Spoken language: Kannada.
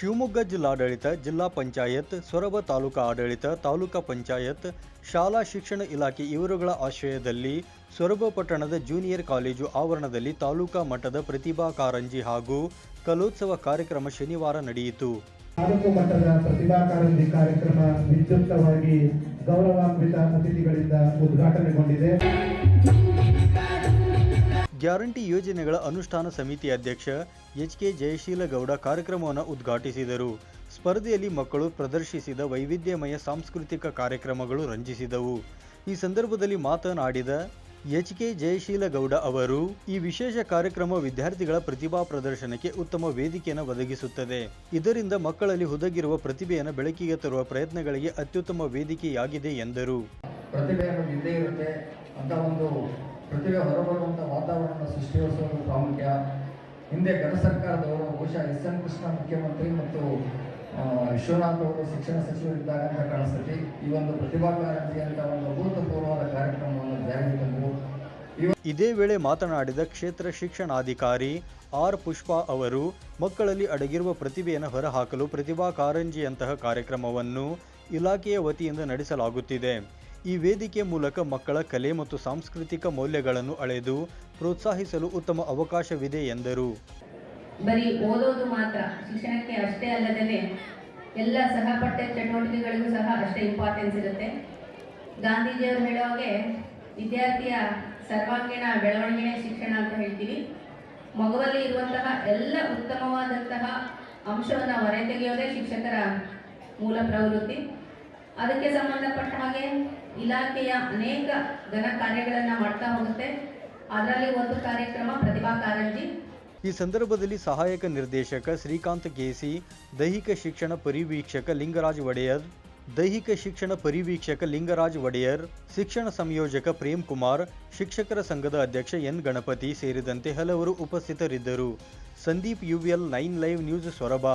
ಶಿವಮೊಗ್ಗ ಜಿಲ್ಲಾಡಳಿತ, ಜಿಲ್ಲಾ ಪಂಚಾಯತ್, ಸೊರಬ ತಾಲೂಕಾ ಆಡಳಿತ, ತಾಲೂಕಾ ಪಂಚಾಯತ್, ಶಾಲಾ ಶಿಕ್ಷಣ ಇಲಾಖೆ ಇವರುಗಳ ಆಶ್ರಯದಲ್ಲಿ ಸೊರಬ ಪಟ್ಟಣದ ಜೂನಿಯರ್ ಕಾಲೇಜು ಆವರಣದಲ್ಲಿ ತಾಲೂಕಾ ಮಟ್ಟದ ಪ್ರತಿಭಾ ಕಾರಂಜಿ ಹಾಗೂ ಕಲೋತ್ಸವ ಕಾರ್ಯಕ್ರಮ ಶನಿವಾರ ನಡೆಯಿತು. ತಾಲೂಕು ಮಟ್ಟದ ಪ್ರತಿಭಾ ಕಾರಂಜಿ ಕಾರ್ಯಕ್ರಮ ವಿದ್ಯುಕ್ತವಾಗಿ ಗೌರವಾನ್ವಿತ ಅತಿಥಿಗಳಿಂದ ಉದ್ಘಾಟನೆಗೊಂಡಿದೆ. ಗ್ಯಾರಂಟಿ ಯೋಜನೆಗಳ ಅನುಷ್ಠಾನ ಸಮಿತಿ ಅಧ್ಯಕ್ಷ ಎಚ್ ಕೆ ಜಯಶೀಲಗೌಡ ಕಾರ್ಯಕ್ರಮವನ್ನು ಉದ್ಘಾಟಿಸಿದರು. ಸ್ಪರ್ಧೆಯಲ್ಲಿ ಮಕ್ಕಳು ಪ್ರದರ್ಶಿಸಿದ ವೈವಿಧ್ಯಮಯ ಸಾಂಸ್ಕೃತಿಕ ಕಾರ್ಯಕ್ರಮಗಳು ರಂಜಿಸಿದವು. ಈ ಸಂದರ್ಭದಲ್ಲಿ ಮಾತನಾಡಿದ ಎಚ್ ಕೆ ಜಯಶೀಲಗೌಡ ಅವರು, ಈ ವಿಶೇಷ ಕಾರ್ಯಕ್ರಮ ವಿದ್ಯಾರ್ಥಿಗಳ ಪ್ರತಿಭಾ ಪ್ರದರ್ಶನಕ್ಕೆ ಉತ್ತಮ ವೇದಿಕೆಯನ್ನು ಒದಗಿಸುತ್ತದೆ. ಇದರಿಂದ ಮಕ್ಕಳಲ್ಲಿ ಹುದುಗಿರುವ ಪ್ರತಿಭೆಯನ್ನು ಬೆಳಕಿಗೆ ತರುವ ಪ್ರಯತ್ನಗಳಿಗೆ ಅತ್ಯುತ್ತಮ ವೇದಿಕೆಯಾಗಿದೆ ಎಂದರು. ಪ್ರತಿಭೆಯನ್ನು ಇರುತ್ತೆ ಅಂತ ಒಂದು ಪ್ರತಿಭೆ ಹೊರಬರುವಂಥ ವಾತಾವರಣ ಸೃಷ್ಟಿಗೊಳಿಸುವ ಪ್ರಾಮುಖ್ಯ. ಹಿಂದೆ ಗಣ ಸರ್ಕಾರದವರು ಬಹುಶಃ ಎಸ್ ಎನ್ ಕೃಷ್ಣ ಮುಖ್ಯಮಂತ್ರಿ ಮತ್ತು ವಿಶ್ವನಾಥ್ ಅವರು ಶಿಕ್ಷಣ ಸಚಿವರಿದ್ದಾಗ ಅಂತ ಕಾಣಿಸ್ತೈತಿ ಈ ಒಂದು ಪ್ರತಿಭಾ ಕಾರಂಜಿ ಅಂತ ಒಂದು ಅಭೂತಪೂರ್ವವಾದ ಕಾರ್ಯಕ್ರಮವನ್ನು ಜಾರಿಗೆ ತಂದರು. ಇದೇ ವೇಳೆ ಮಾತನಾಡಿದ ಕ್ಷೇತ್ರ ಶಿಕ್ಷಣಾಧಿಕಾರಿ ಆರ್ ಪುಷ್ಪಾ ಅವರು, ಮಕ್ಕಳಲ್ಲಿ ಅಡಗಿರುವ ಪ್ರತಿಭೆಯನ್ನು ಹೊರಹಾಕಲು ಪ್ರತಿಭಾ ಕಾರಂಜಿಯಂತಹ ಕಾರ್ಯಕ್ರಮವನ್ನು ಇಲಾಖೆಯ ವತಿಯಿಂದ ನಡೆಸಲಾಗುತ್ತಿದೆ. ಈ ವೇದಿಕೆ ಮೂಲಕ ಮಕ್ಕಳ ಕಲೆ ಮತ್ತು ಸಾಂಸ್ಕೃತಿಕ ಮೌಲ್ಯಗಳನ್ನು ಅಳೆದು ಪ್ರೋತ್ಸಾಹಿಸಲು ಉತ್ತಮ ಅವಕಾಶವಿದೆ ಎಂದರು. ಬರೀ ಓದೋದು ಮಾತ್ರ, ಶಿಕ್ಷಣಕ್ಕೆ ಅಷ್ಟೇ ಅಲ್ಲದೇ ಎಲ್ಲ ಸಹಪಠ್ಯ ಚಟುವಟಿಕೆಗಳಿಗೂ ಸಹ ಅಷ್ಟೇ ಇಂಪಾರ್ಟೆನ್ಸ್ ಇರುತ್ತೆ. ಗಾಂಧೀಜಿಯವರು ಹೇಳೋ ಹಾಗೆ ವಿದ್ಯಾರ್ಥಿಯ ಸರ್ವಾಂಗೀಣ ಬೆಳವಣಿಗೆ ಶಿಕ್ಷಣ ಅಂತ ಹೇಳ್ತೀವಿ. ಮಗುವಲ್ಲಿ ಇರುವಂತಹ ಎಲ್ಲ ಉತ್ತಮವಾದಂತಹ ಅಂಶವನ್ನು ಹೊರತೆಗೆಯೋದೇ ಶಿಕ್ಷಕರ ಮೂಲ ಪ್ರವೃತ್ತಿ. ಅದಕ್ಕೆ ಸಂಬಂಧಪಟ್ಟ ಹಾಗೆ ಇಲಾಖೆಯ ಅನೇಕ ಘನ ಕಾರ್ಯಗಳನ್ನು ಮಾಡ್ತಾ ಹೋಗುತ್ತೆ. ಅದರಲ್ಲಿ ಒಂದು ಕಾರ್ಯಕ್ರಮ ಪ್ರತಿಭಾ ಕಾರಂಜಿ. ಈ ಸಂದರ್ಭದಲ್ಲಿ ಸಹಾಯಕ ನಿರ್ದೇಶಕ ಶ್ರೀಕಾಂತ್ ಕೇಸಿ, ದೈಹಿಕ ಶಿಕ್ಷಣ ಪರಿವೀಕ್ಷಕ ಲಿಂಗರಾಜ್ ಒಡೆಯರ್, ದೈಹಿಕ ಶಿಕ್ಷಣ ಪರಿವೀಕ್ಷಕ ಲಿಂಗರಾಜ್ ಒಡೆಯರ್, ಶಿಕ್ಷಣ ಸಂಯೋಜಕ ಪ್ರೇಮ್ ಕುಮಾರ್, ಶಿಕ್ಷಕರ ಸಂಘದ ಅಧ್ಯಕ್ಷ ಎನ್ ಗಣಪತಿ ಸೇರಿದಂತೆ ಹಲವರು ಉಪಸ್ಥಿತರಿದ್ದರು. Sandeep UVL nine live news Soraba.